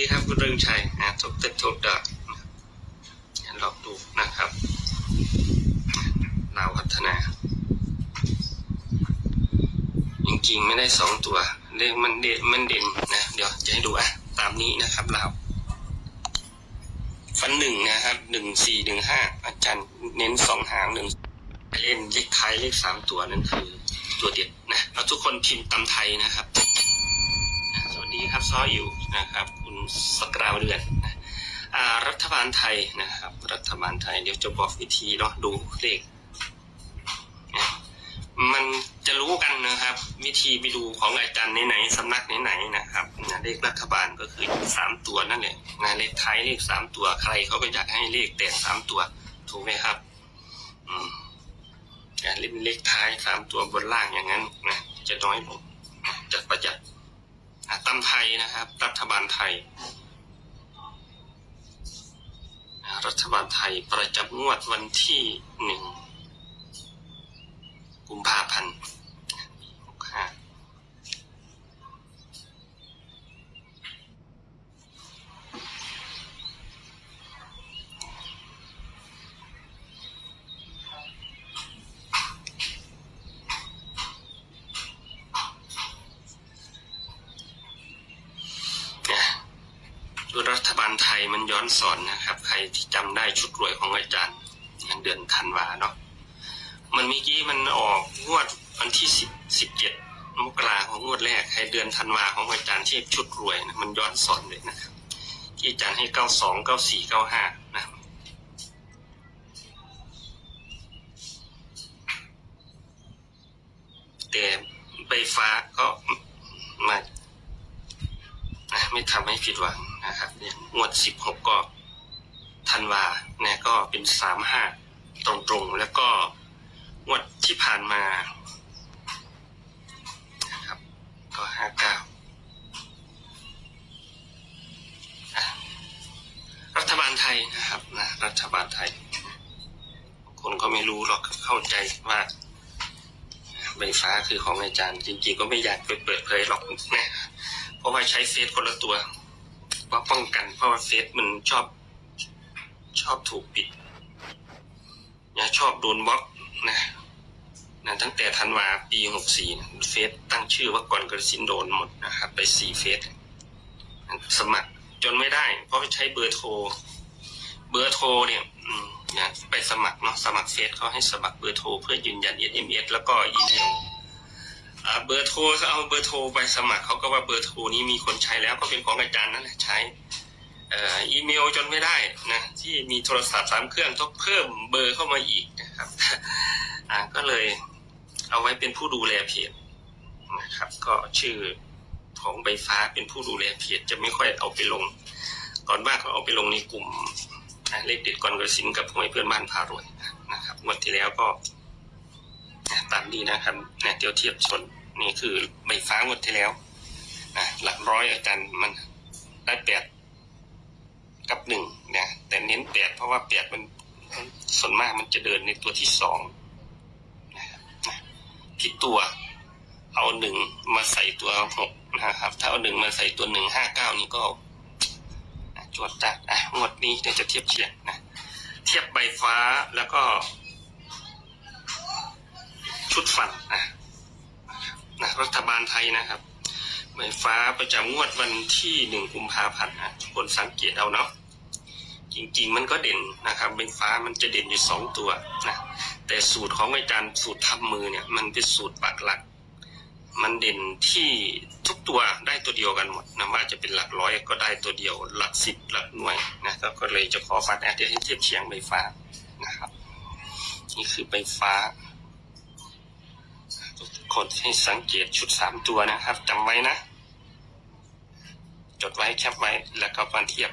ดีครับคุณเรืองชัยนะทุกตึกทุกดอกลองดูนะครับลาวพัฒนา จริงๆไม่ได้สองตัวเลขมันเด่นมันเด่นนะเดี๋ยวจะให้ดูอะตามนี้นะครับลาวฟันหนึ่งนะครับหนึ่งสี่หนึ่งห้าอาจารย์เน้นสองหางหนึ่งเล่นเลขท้ายเลขสามตัวนั่นคือ ตัวเด็ดนะเราทุกคนพิมพ์ตำไทยนะครับ สวัสดีครับซ้ออยู่นะครับ สกราวเดือนนะรัฐบาลไทยนะครับ รัฐบาลไทยเดี๋ยวจะบอกวิธีเนาะดูเลขมันจะรู้กันนะครับ วิธีไปดูของอาจารย์ไหนๆสำนักไหนๆนะครับนเลขรัฐบาลก็คือสามตัวนั่นแหละนะเลขท้ายเลขสามตัวใครเขาก็อยากให้เลขแตกสามตัวถูกไหมครับอืมการเล่นเลขท้ายสามตัวบนล่างอย่างนั้นนะจะน้อยลงจะประหยัด ตำไทยนะครับ รัฐบาลไทย รัฐบาลไทยประจำงวดวันที่หนึ่งกุมภาพันธ์หกห้าเนี่ยดูรัฐบาลไทยมันย้ อนสอนนะครับ ใครที่จำได้ชุดรวยของอาจารย์เดือนธันวาเนาะมันเมื่อกี้มันออกงวดวันที่สิบสิบเจ็ดมกราของงวดแรกให้เดือนธันวาของอาจารย์ที่ชุดรวยนะมันย้อนสอนเลยนะครับ ที่อาจารย์ให้เก้าสองเก้าสี่เก้าห้านะแต่ใบฟ้าก็มาไม่ทำให้ผิดหวัง งวดสิบหกก็ธันวาเนี่ยก็เป็นสามห้าตรงๆ แล้วก็งวดที่ผ่านมานะครับก็ห้าเก้ารัฐบาลไทยนะครับนะรัฐบาลไทย คนก็ไม่รู้หรอกเข้าใจว่าใบฟ้าคือของอาจารย์ จริงๆก็ไม่อยากไปเปิดเผยหรอกนะเพราะว่าใช้เฟซคนละตัว ว่าป้องกันเพราะว่าเฟซมันชอบ ชอบถูกปิดนี่ยชอบโดนบล็อกนะนะตั้งแต่ธันวาปีหกสี่เฟซตั้งชื่อว่าก่อนกระสินโดนหมดนะครับไปสี่เฟซสมัครจนไม่ได้ เพราะใช้เบอร์โทร เบอร์โทรเนี่ยนี่ยไปสมัครเนาะสมัครเฟซเขาให้สมัครเบอร์โทรเพื่อยืนยัน SMS แล้วก็อีเมล เบอร์โทรเขาเอาเบอร์โทรไปสมัครเขาก็ว่าเบอร์โทรนี้มีคนใช้แล้วก็เป็นของอาจารย์นั่นแหละใช้อีเมลจนไม่ได้นะที่มีโทรศัพท์สามเครื่องต้องเพิ่มเบอร์เข้ามาอีกนะครับอ่าก็เลยเอาไว้เป็นผู้ดูแลเพจนะครับ ก็ชื่อของใบฟ้าเป็นผู้ดูแลเพจจะไม่ค่อยเอาไปลง ก่อนว่าเขาเอาไปลงในกลุ่มเลขเด็ดก่อนกระสินกับหวยเพื่อนบ้านพารวยนะครับงวดที่แล้วก็ ตามดีนะครับนะเดี๋ยวเทียบชนนี่คือใบฟ้างวดที่แล้วนะหลักร้อยอาจารย์มันได้แปดกับหนึ่งนะแต่เน้นแปดเพราะว่าแปดมันส่วนมากมันจะเดินในตัวที่สองนะครับนะผิดตัวเอาหนึ่งมาใส่ตัวหกนะครับ ถ้าเอาหนึ่งมาใส่ตัวหนึ่งห้าเก้านี่ก็จวดจัดอะงวดนี้เดี๋ยวจะเทียบเคียงนะเทียบใบฟ้าแล้วก็ ชุดฟันนะนะรัฐบาลไทยนะครับใบฟ้าประจำงวดวันที่หนึ่งกุมภาพันธ์นะทุกคนสังเกตเอาเนาะจริงๆ มันก็เด่นนะครับใบฟ้ามันจะเด่นอยู่สองตัวนะแต่สูตรของอาจารย์สูตรทำมือเนี่ย มันเป็นสูตรปักหลัก มันเด่นที่ทุกตัวได้ตัวเดียวกันหมดนะว่าจะเป็นหลักร้อยก็ได้ตัวเดียว หลักสิบหลักหน่วยนะก็เลยจะขอฟัดแอดเดียให้เทียบเคียงใบฟ้านะครับ นี่คือใบฟ้า คนให้สังเกตชุดสามตัวนะครับจำไว้นะ จดไว้แคปไว้แล้วก็มาเทียบ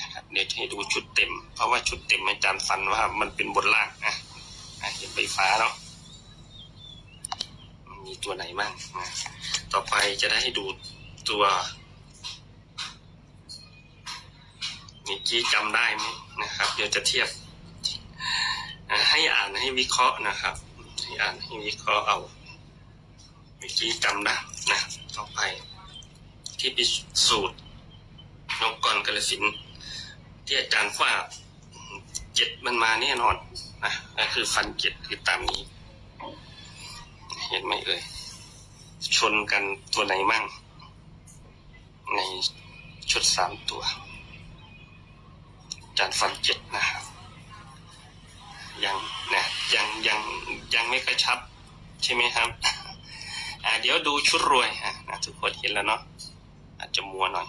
นะครับเดี๋ยวให้ดูชุดเต็ม เพราะว่าชุดเต็มอาจารย์ฟันว่ามันเป็นบนล่างนะอะเห็นใบฟ้าเนาะมีตัวไหนบ้างนะต่อไปจะได้ให้ดูตัวเมื่อกี้จำได้ไหมนะครับ เดี๋ยวจะเทียบ ให้อ่านให้วิเคราะห์นะครับ ให้อ่านให้วิเคราะห์เอาเมื่อกี้จำได้นะต่อไป ที่พิสูจน์นกกรกระสินที่อาจารย์ว่าเจ็ดมันมาแน่นอนนะนั่นคือฟันเจ็ดคือตามนี้ เห็นไหมเอ่ยชนกันตัวไหนมั่ง ในชุดสามตัวอาจารย์ฟันเจ็ดนะครับยังนะยังยัง ยังไม่กระชับใช่ไหมครับ อ่าเดี๋ยวดูชุดรวยอะนะทุกคนเห็นแล้วเนาะอาจจะมัวหน่อย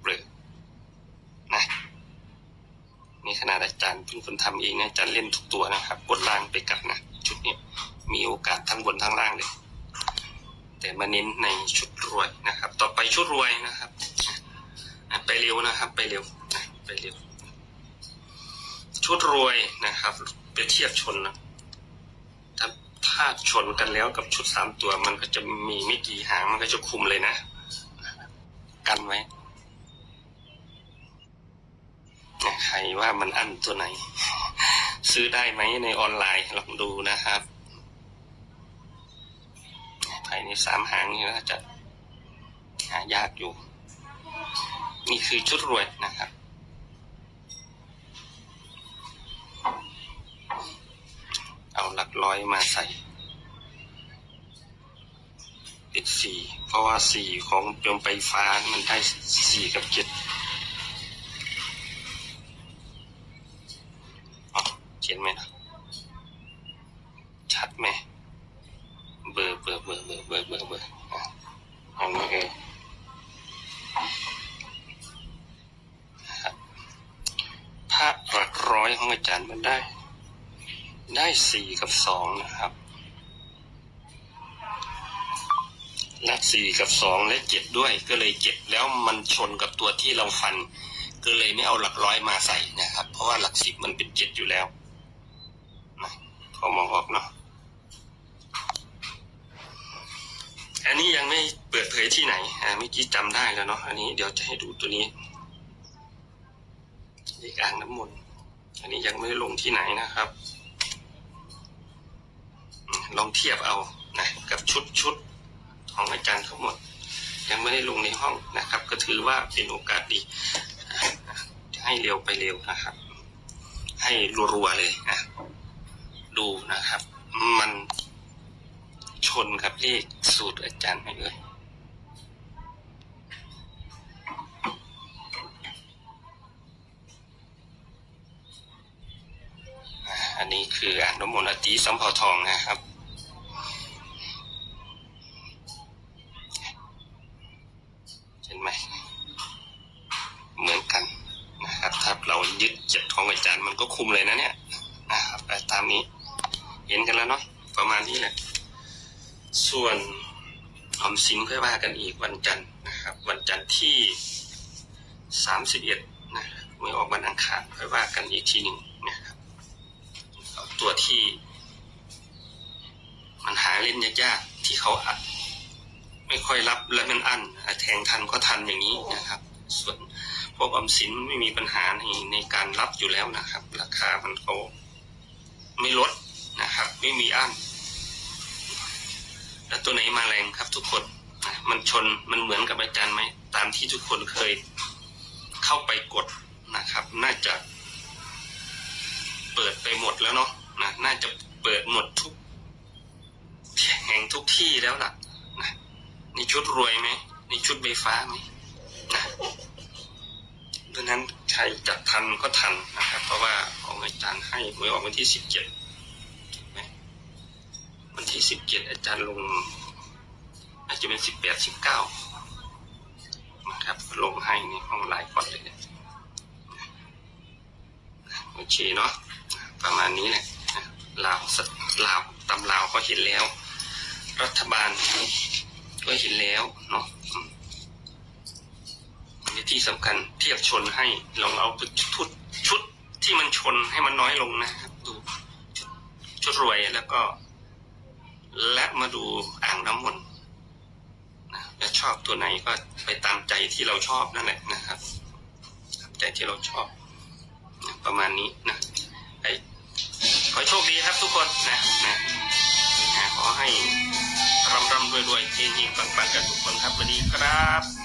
เบลอนะนี่ขนาดอาจารย์เป็นคนทำเองนะอาจารย์เล่นทุกตัวนะครับบนล่างไปกลับนะชุดนี้มีโอกาสทั้งบนทั้งล่างเลย แต่มาเน้นในชุดรวยนะครับ ต่อไปชุดรวยนะครับไปเร็วนะครับ ไปเร็วไปเร็ว ชุดรวยนะครับไปเทียบชนนะ ถ้าชนกันแล้วกับชุดสามตัว มันก็จะมีไม่กี่หางมันก็จะคุมเลยนะ กันไว้ใครว่ามันอั้นตัวไหน ซื้อได้ไหมในออนไลน์ลองดูนะครับภายในสามหางนี้ก็จะหายากอยู่ นี่คือชุดรวยนะครับ ลักร้อยมาใส่ ติดสี่เพราะว่าสี่ของโยมไปฟ้ามันได้สี่กับเจ็ดอ๋อเขียนไหมนะชัดไหมเบอร์เบอร์เบอร์เบอร์เบอร์เบอร์เบอร์อะเอาไหมเอ่ยนะครับพระหลักร้อยของอาจารย์มันได้ ได้สี่กับสองนะครับและสี่กับสองและเจ็ดด้วยก็เลยเจ็ดแล้วมันชนกับตัวที่เราฟัน ก็เลยไม่เอาหลักร้อยมาใส่นะครับ เพราะว่าหลักสิบมันเป็นเจ็ดอยู่แล้วนะพอมองออกเนาะอันนี้ยังไม่เปิดเผยที่ไหนอ่าเมื่อกี้จำได้แล้วเนาะอันนี้เดี๋ยวจะให้ดูตัวนี้เลขอ่างน้ำมนต์อันนี้ยังไม่ได้ลงที่ไหนนะครับ ลองเทียบเอานะกับชุดชุดของอาจารย์ทั้งหมด ยังไม่ได้ลงในห้องนะครับ ก็ถือว่าเป็นโอกาสดี ให้เร็วไปเร็วนะครับ ให้รัวๆเลยนะดูนะครับ มันชนกับเลขสูตรอาจารย์ไหมเอ่ยอะอันนี้ คืออ่านนโมนตีสัมพอทองนะครับ เห็นไหมเหมือนกันนะครับ ถ้าเรายึดเจ็ดของอาจารย์มันก็คุมเลยนะเนี่ยนะครับตามนี้เห็นกันแล้วเนาะประมาณนี้แหละส่วนออมสินค่อยว่ากันอีกวันจันทร์นะครับ วันจันทร์ที่สามสิบเอ็ดนะเมื่ออกวันอังคารค่อยว่ากันอีกทีหนึ่ง ตัวที่ มันหาเล่นยากๆที่เขาอัด ไม่ค่อยรับและมันอั้นแทงทันก็ทันอย่างนี้นะครับ ส่วนพวกออมสินไม่มีปัญหาในในการรับอยู่แล้วนะครับ ราคามันเขาไม่ลดนะครับ ไม่มีอั้นแล้วตัวไหนมาแรงครับทุกคนมันชนมันเหมือนกับอาจารย์ไหมตามที่ทุกคนเคยเข้าไปกดนะครับ น่าจะ เปิดไปหมดแล้วเนาะนะน่าจะเปิดหมดทุกแห่งทุกที่แล้วล่ะนะ นี่ชุดรวยไหมนี่ชุดใบ ฟ้าไหมนะเพราะนั้นใครจะทันก็ทันนะครับ เพราะว่าของอาจารย์ให้หวยออกวันที่สิบเจ็ดวันที่สิบเจ็ดอาจารย์ลง อาจจะเป็นสิบแปดสิบเก้านะครับ ลงให้ในห้องไลน์ก่อนเลยเนี่ยโอเคเนาะประมาณนี้แหละลาวสลาวตำลาวก็เห็นแล้ว รัฐบาลก็เห็นแล้วเนาะ ที่สำคัญเทียบชนให้ลองเอาชุดชุดที่มันชนให้มันน้อยลงนะครับดูชุดรวยแล้วก็ และมาดูอ่างน้ำมนต์นะและชอบตัวไหนก็ไปตามใจที่เราชอบนั่นแหละนะครับตามใจที่เราชอบนะประมาณนี้นะไอ้ขอโชคดีครับทุกคนนะนะนะขอให้ร่ำร่ำรวยรวยเฮงๆปังๆกันทุกคนครับสวัสดีครับ